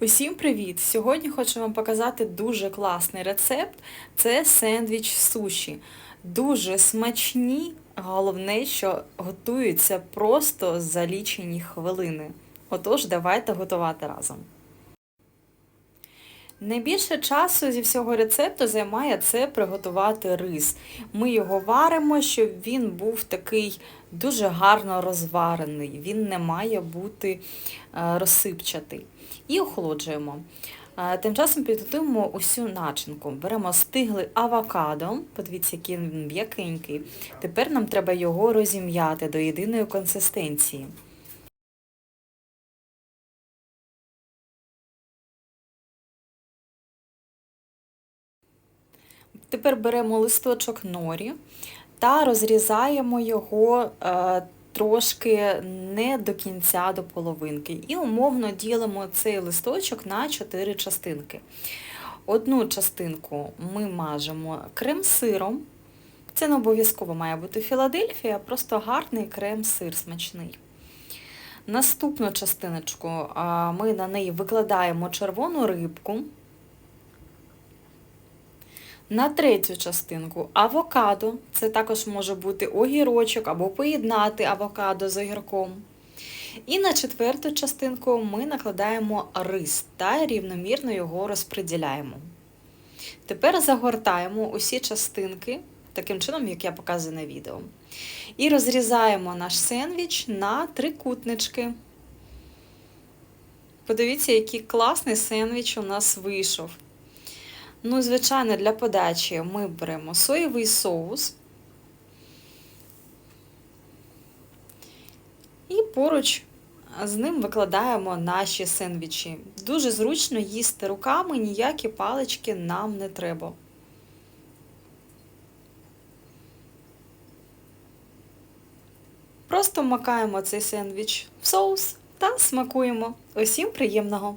Усім привіт! Сьогодні хочу вам показати дуже класний рецепт. Це сендвіч суші. Дуже смачні, головне, що готуються просто за лічені хвилини. Отож, давайте готувати разом. Найбільше часу зі всього рецепту займає це приготувати рис. Ми його варимо, щоб він був такий дуже гарно розварений. Він не має бути е, розсипчатий. І охолоджуємо. Е, Тим часом підготуємо усю начинку. Беремо стиглий авокадо, подивіться, який він м'якенький. Тепер нам треба його розім'яти до єдиної консистенції. Тепер беремо листочок норі та розрізаємо його е, трошки не до кінця до половинки. І умовно ділимо цей листочок на 4 частинки. Одну частинку ми мажемо крем-сиром. Це не обов'язково має бути Філадельфія, просто гарний крем-сир смачний. Наступну частиночку ми на неї викладаємо червону рибку. На третю частинку авокадо. Це також може бути огірочок або поєднати авокадо з огірком. І на четверту частинку ми накладаємо рис та рівномірно його розподіляємо. Тепер загортаємо усі частинки, таким чином, як я показую на відео. І розрізаємо наш сендвіч на трикутнички. Подивіться, який класний сендвіч у нас вийшов. Ну, звичайно, для подачі ми беремо соєвий соус. І поруч з ним викладаємо наші сендвічі. Дуже зручно їсти руками, ніякі палички нам не треба. Просто макаємо цей сендвіч в соус та смакуємо. Усім приємного!